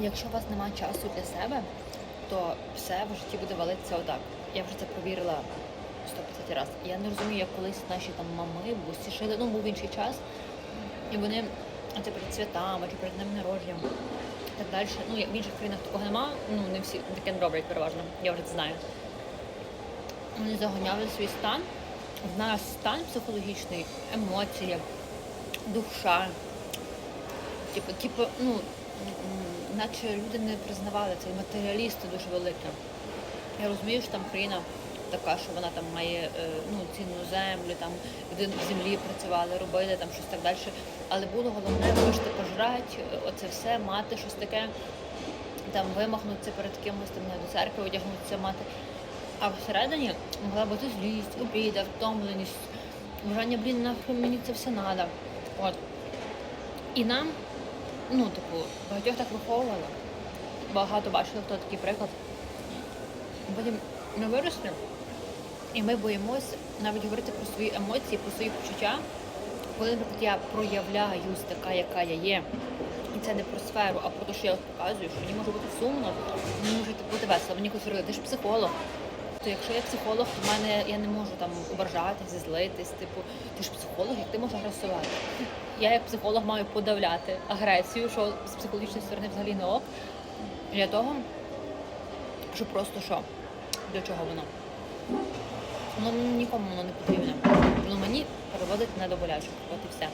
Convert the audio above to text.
Якщо у вас немає часу для себе, то все в житті буде валитися отак. Я вже це провірила 150 разів. Я не розумію, як колись наші там мами, бусі шили, ну був інший час, і вони це перед святами чи перед днем народження. Так далі. Ну, в інших країнах такого нема, ну не всі таке не роблять переважно, я вже це знаю. Вони загоняли свій стан. В нас стан психологічний, емоції, душа. Типу, типу, ну, наче люди не признавали це, і матеріалісти дуже великі. Я розумію, що там країна така, що вона там має е, ну, цінну землю, там в землі працювали, робили там щось так далі. Але було головне вижити, пожрати, е, оце все, мати щось таке, там вимахнутися перед кимось, там до церкви одягнутися, мати. А всередині могла бути злість, обіда, втомленість, бажання, блін, нахрен мені це все треба. От. І нам, ну, типу, багатьох так виховували. Багато бачили, хто такий приклад. Потім ми виросли, і ми боїмося навіть говорити про свої емоції, про свої почуття. Коли, наприклад, я проявляюсь така, яка я є. І це не про сферу, а про те, що я показую, що мені може бути сумно, мені може бути весело. Мені говорили, ти ж психолог. То якщо я психолог, то в мене я не можу там ображатися, злитись, типу, ти ж психолог, як ти можеш агресувати? Я як психолог маю подавляти агресію, що з психологічної сторони взагалі не ок. Для того, що просто що? Для чого воно? Воно нікому воно не потрібне. Воно мені переводить на до. От і все.